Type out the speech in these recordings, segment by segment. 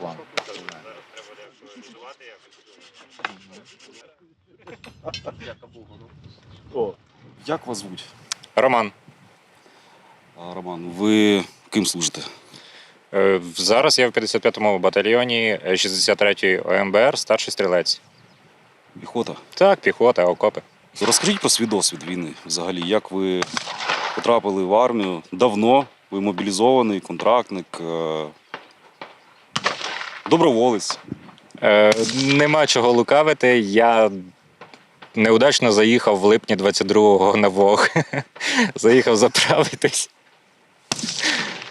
План. О, як вас звуть? Роман, А, Роман, ви ким служите? е, зараз я в 55-му батальйоні 63-ї ОМБР, старший стрілець. Піхота. Так, піхота, окопи. Розкажіть про свій досвід війни. Взагалі, як ви потрапили в армію давно, ви мобілізований, контрактник, е, доброволець. Е, нема чого лукавити. Я неудачно заїхав в липні 22-го на Вог. заїхав заправитись.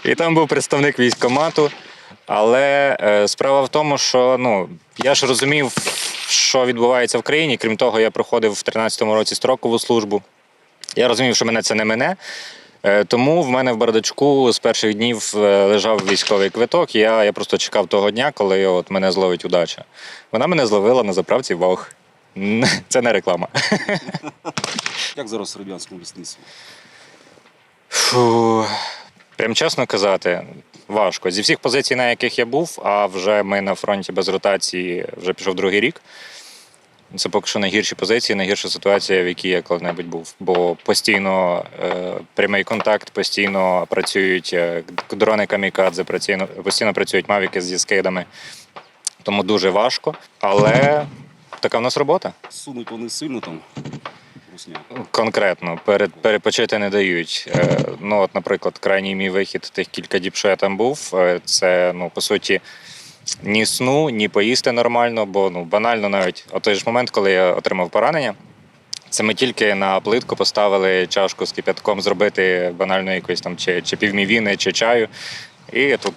І там був представник військкомату. Але е, справа в тому, що ну, я ж розумів, що відбувається в країні. Крім того, я проходив в 13-му році строкову службу. Я розумів, що мене це не мене. Е, Тому в мене в бардачку з перших днів е, лежав військовий квиток. Я, я просто чекав того дня, коли от мене зловить удача. Вона мене зловила на заправці Вог. Це не реклама. Як зараз в радянському лісництві? Фу, прям чесно казати, важко. Зі всіх позицій, на яких я був, а вже ми на фронті без ротації вже пішов другий рік. Це поки що найгірші позиції, найгірша ситуація, в якій я коли-небудь був. Бо постійно е, прямий контакт, постійно працюють е, дрони камікадзе, постійно, постійно працюють мавіки зі скидами. Тому дуже важко. Але така в нас робота. Сунуть вони сильно там. Конкретно перед перепочити не дають. Е, ну, от, наприклад, крайній мій вихід тих кілька діб, що я там був, е, це ну по суті ні сну, ні поїсти нормально, бо ну банально навіть от той ж момент, коли я отримав поранення. Це ми тільки на плитку поставили чашку з кипятком зробити банально якоїсь там чи, чи півмівіни, чи чаю. І я тут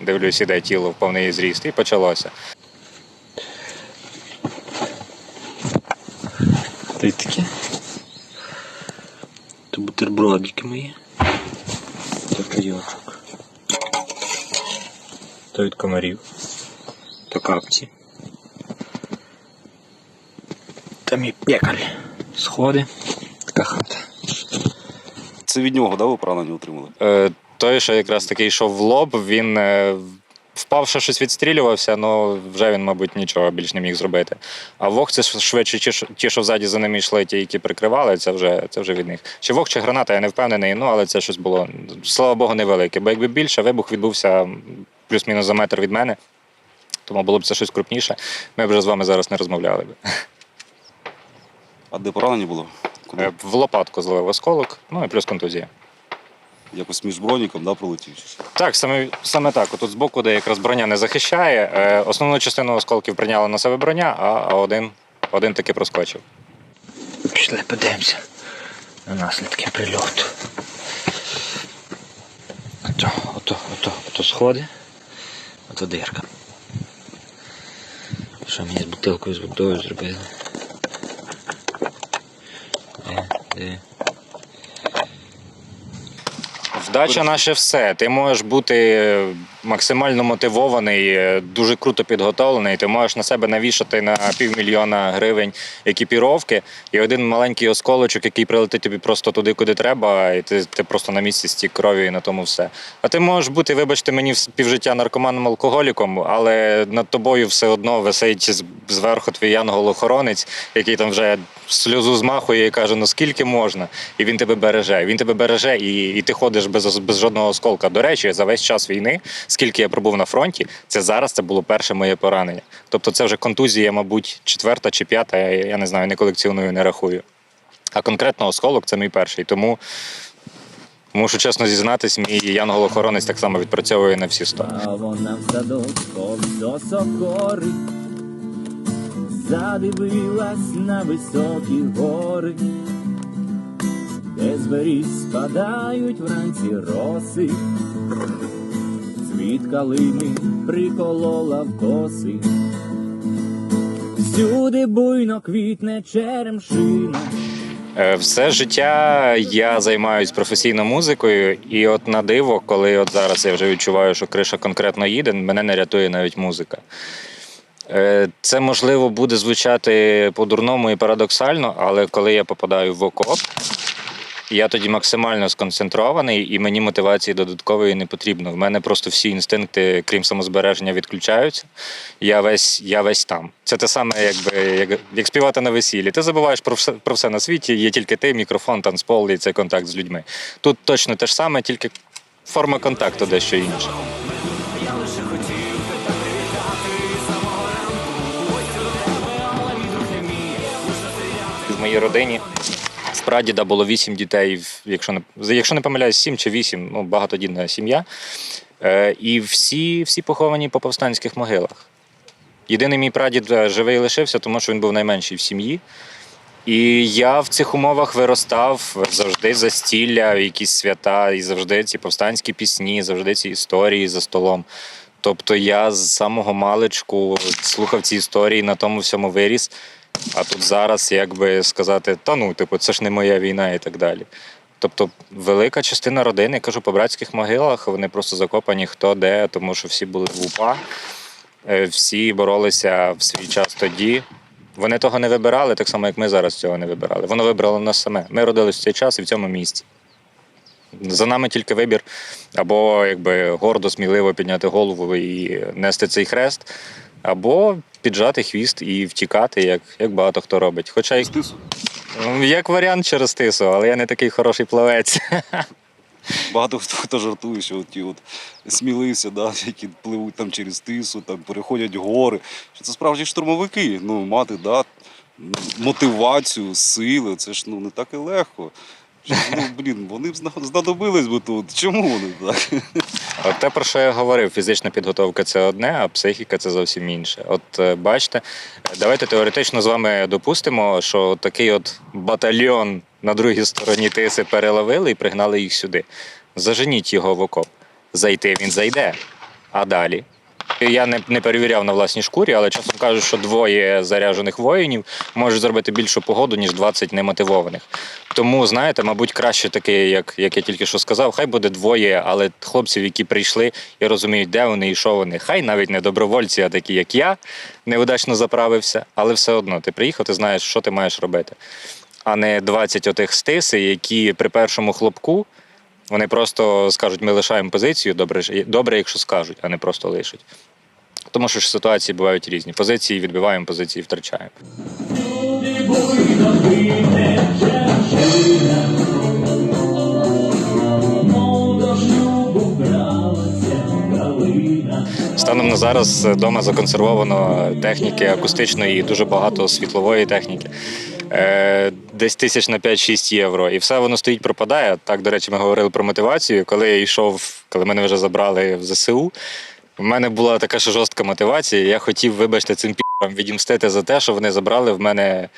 дивлюсь, іде тіло в повний зріст, і почалося. Таке? То бутербродики мої. То чайочок. То від комарів. То капці. Там і пекаль. Сходи. Така хата. Це від нього, да, ви поранення отримали? Е, той, що якраз таки йшов в лоб, він е, впав, що щось відстрілювався, але вже він, мабуть, нічого більш не міг зробити. А вог це швидше ті, що- ті, що ззаді за ними йшли, ті, які прикривали, це вже, це вже від них. Чи вог, чи граната, я не впевнений, ну але це щось було, слава Богу, невелике. Бо якби більше, вибух відбувся плюс-мінус за метр від мене. Тому було б це щось крупніше. Ми б вже з вами зараз не розмовляли б. А де поранення було? Куди? Е, В лопатку зловив осколок, ну і плюс контузія. Якось між броніком, да, пролетів? Так, саме, саме так. Тут збоку, де якраз броня не захищає. Е, основну частину осколків прийняла на себе броня, а, а один, один таки проскочив. Пішли, подивимося на наслідки прильоту. Ото, ото, ото, ото сходи. Ото дирка. Що мені з бутилкою з водою зробили? Де, де? Вдача наше все. Ти можеш бути максимально мотивований, е, дуже круто підготовлений. Ти можеш на себе навішати на півмільйона гривень екіпіровки, і один маленький осколочок, який прилетить тобі просто туди, куди треба, і ти, ти просто на місці стік крові і на тому все. А ти можеш бути, вибачте, мені півжиття наркоманом алкоголіком, але над тобою все одно висить зверху твій янгол-охоронець, який там вже сльозу змахує і каже: ну скільки можна? І він тебе береже. Він тебе береже, і, і ти ходиш без, без жодного осколка. До речі, за весь час війни, скільки я пробув на фронті, це зараз це було перше моє поранення. Тобто, це вже контузія, мабуть, четверта чи п'ята. Я, не знаю, не колекціоную, не рахую. А конкретно осколок це мій перший. Тому мушу чесно зізнатись, мій янгол-охоронець так само відпрацьовує на всі сто. Задивилась на високі гори, де звері спадають вранці роси, цвіт калини приколола в коси. Всюди буйно квітне черемшина. Е, Все життя я займаюся професійно музикою, і от на диво, коли от зараз я вже відчуваю, що криша конкретно їде, мене не рятує навіть музика. Е, Це можливо буде звучати по-дурному і парадоксально, але коли я попадаю в окоп, Я тоді максимально сконцентрований, і мені мотивації додаткової не потрібно. В мене просто всі інстинкти, крім самозбереження, відключаються. Я весь, я весь там. Це те саме, якби як, як співати на весіллі. Ти забуваєш про все, про все на світі, є тільки ти, мікрофон, танцпол і цей контакт з людьми. Тут точно те ж саме, тільки форма контакту дещо інша. В моїй родині прадіда було вісім дітей, якщо не, якщо не помиляюсь, сім чи вісім, ну, багатодітна сім'я. Е, і всі, всі поховані по повстанських могилах. Єдиний мій прадід е, живий лишився, тому що він був найменший в сім'ї. І я в цих умовах виростав завжди застілля, якісь свята, і завжди ці повстанські пісні, завжди ці історії за столом. Тобто я з самого маличку слухав ці історії, на тому всьому виріс. А тут зараз, як би сказати, та ну, типу, це ж не моя війна і так далі. Тобто, велика частина родини, я кажу, по братських могилах, вони просто закопані хто де, тому що всі були в УПА, е, всі боролися в свій час тоді. Вони того не вибирали, так само, як ми зараз цього не вибирали. Воно вибрало нас саме. Ми родились в цей час і в цьому місці. За нами тільки вибір або якби гордо, сміливо підняти голову і нести цей хрест, або піджати хвіст і втікати, як, як багато хто робить. Хоча й як варіант через тису, але я не такий хороший плавець. Багато хто, хто жартує, що ті от сміливці, да, які пливуть там через тису, там переходять гори. Що це справді штурмовики. Ну, мати да, мотивацію, сили, це ж ну, не так і легко. Ну, блін, вони б знадобились би тут. Чому вони так? От те, про що я говорив, фізична підготовка це одне, а психіка це зовсім інше. От е, бачите, давайте теоретично з вами допустимо, що такий от батальйон на другій стороні тиси переловили і пригнали їх сюди. Заженіть його в окоп. Зайти він зайде. А далі. Я не, не перевіряв на власній шкурі, але часом кажуть, що двоє заряджених воїнів можуть зробити більшу погоду, ніж 20 немотивованих. Тому, знаєте, мабуть, краще таке, як, як я тільки що сказав, хай буде двоє, але хлопців, які прийшли і розуміють, де вони і що вони. Хай навіть не добровольці, а такі, як я, неудачно заправився, але все одно ти приїхав, ти знаєш, що ти маєш робити. А не 20 отих стиси, які при першому хлопку вони просто скажуть, ми лишаємо позицію, добре, добре, якщо скажуть, а не просто лишать. Тому що ж ситуації бувають різні. Позиції відбиваємо, позиції втрачаємо. Станом на зараз вдома законсервовано техніки акустичної і дуже багато світлової техніки. Десь тисяч на 5-6 євро. І все воно стоїть, пропадає. Так, до речі, ми говорили про мотивацію. Коли я йшов, коли мене вже забрали в ЗСУ, в мене була така ж жорстка мотивація. Я хотів, вибачте, цим пі***ам відімстити за те, що вони забрали в мене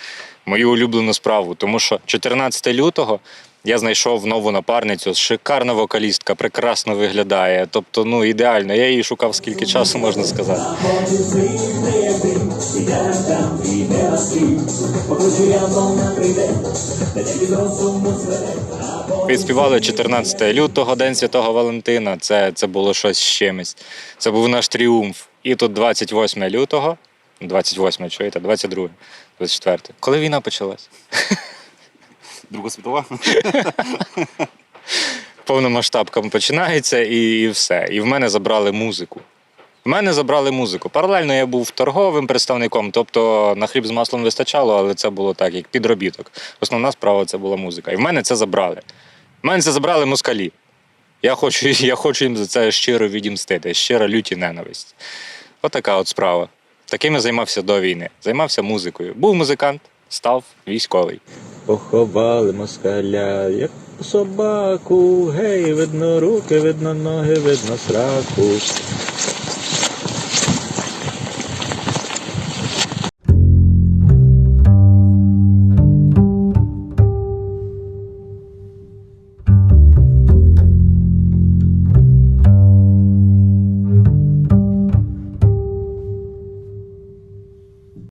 мою улюблену справу. Тому що 14 лютого я знайшов нову напарницю, шикарна вокалістка, прекрасно виглядає. Тобто, ну ідеально. Я її шукав скільки часу, можна сказати. Відспівали 14 лютого, День Святого Валентина. Це, це було щось з чимось. Це був наш тріумф. І тут 28 лютого, 28, чуєте, 22, 24. Коли війна почалась? Друга світова? повномасштабка починається і, все. І в мене забрали музику. В мене забрали музику. Паралельно я був торговим представником, тобто на хліб з маслом вистачало, але це було так, як підробіток. Основна справа це була музика. І в мене це забрали. В мене це забрали москалі. Я хочу, я хочу їм за це щиро відімстити, щира люті ненависть. Отака от справа. Таким я займався до війни. Займався музикою. Був музикант, став військовий. Поховали москаля, як собаку, гей, видно руки, видно ноги, видно сраку.